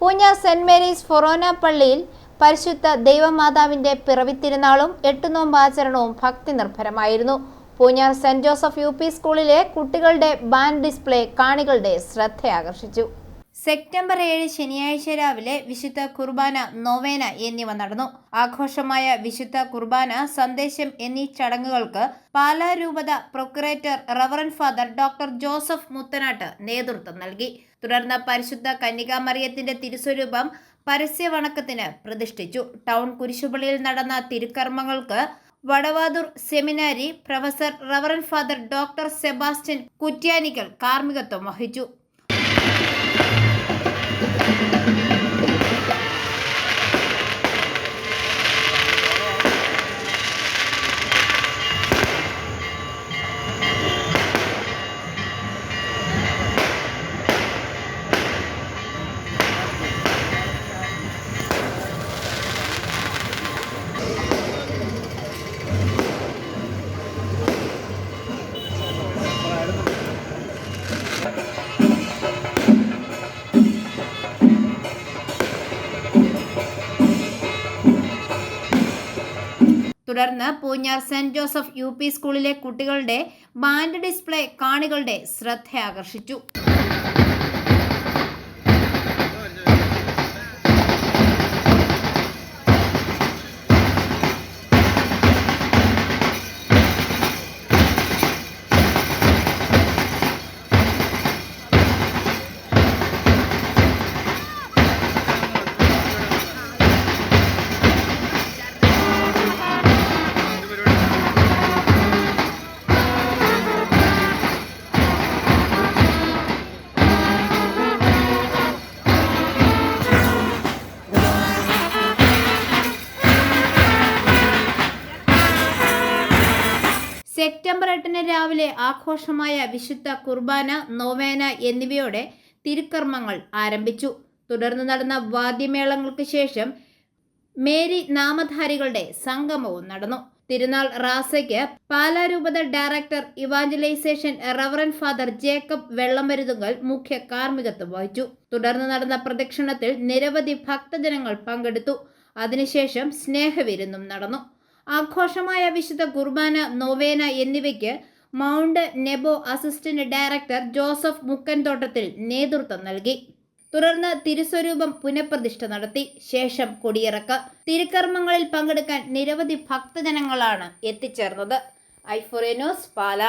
Poonjar saint Mary's ഫൊറോന പള്ളിയിൽ പരിശുദ്ധ ദൈവമാതാവിന്റെ പിറവിത്തിരുനാളും എട്ടുനോമ്പ് ആചരണവും ഭക്തി നിർഭരമായിരുന്നു. Poonjar Saint Joseph U P സ്കൂളിലെ കുട്ടികളുടെ ബാൻഡ് ഡിസ്പ്ലേ കാണികളുടെ ശ്രദ്ധയാകർഷിച്ചു. സെപ്റ്റംബർ ഏഴ് ശനിയാഴ്ച രാവിലെ വിശുദ്ധ കുർബാന നോവേന എന്നിവ നടന്നു. ആഘോഷമായ വിശുദ്ധ കുർബാന സന്ദേശം എന്നീ ചടങ്ങുകൾക്ക് പാലാ രൂപത procurator reverend father doctor Joseph Muthanatt നേതൃത്വം നൽകി. തുടർന്ന് പരിശുദ്ധ കന്യകാമറിയത്തിന്റെ തിരുസ്വരൂപം പരസ്യവണക്കത്തിന് പ്രതിഷ്ഠിച്ചു. ടൗൺ കുരിശുപള്ളിയിൽ നടന്ന തിരുക്കർമ്മങ്ങൾക്ക് Vadavathoor seminary professor reverend father doctor Sebastian Kuttianickal കാർമ്മികത്വം വഹിച്ചു. തുടർന്ന് പൂഞ്ഞാർ സെന്റ് ജോസഫ് യു സ്കൂളിലെ കുട്ടികളുടെ ബാൻഡ് ഡിസ്പ്ലേ കാണികളുടെ ശ്രദ്ധയാകർഷിച്ചു. സെപ്റ്റംബർ എട്ടിന് രാവിലെ ആഘോഷമായ വിശുദ്ധ കുർബാന നോവേന എന്നിവയോടെ തിരുക്കർമ്മങ്ങൾ ആരംഭിച്ചു. തുടർന്ന് നടന്ന വാദ്യമേളങ്ങൾക്ക് ശേഷം മേരി നാമധാരികളുടെ സംഗമവും നടന്നു. തിരുനാൾ റാസയ്ക്ക് പാലാരൂപത director evangelisation reverend father Jacob Vellamaruthunkal മുഖ്യ കാർമ്മികത്വം വഹിച്ചു. തുടർന്ന് നടന്ന പ്രദക്ഷിണത്തിൽ നിരവധി ഭക്തജനങ്ങൾ പങ്കെടുത്തു. അതിനുശേഷം സ്നേഹവിരുന്നും നടന്നു. ആഘോഷമായ വിശുദ്ധ കുർബാന നോവേന എന്നിവയ്ക്ക് Mount Nebo assistant director Joseph മുക്കൻതോട്ടത്തിൽ നേതൃത്വം നൽകി. തുടർന്ന് തിരുസ്വരൂപം പുനഃപ്രതിഷ്ഠ നടത്തി. ശേഷം കൊടിയിറക്ക. തിരുക്കർമ്മങ്ങളിൽ പങ്കെടുക്കാൻ നിരവധി ഭക്തജനങ്ങളാണ് എത്തിച്ചേർന്നത്. ഐഫോറേനോസ് പാല.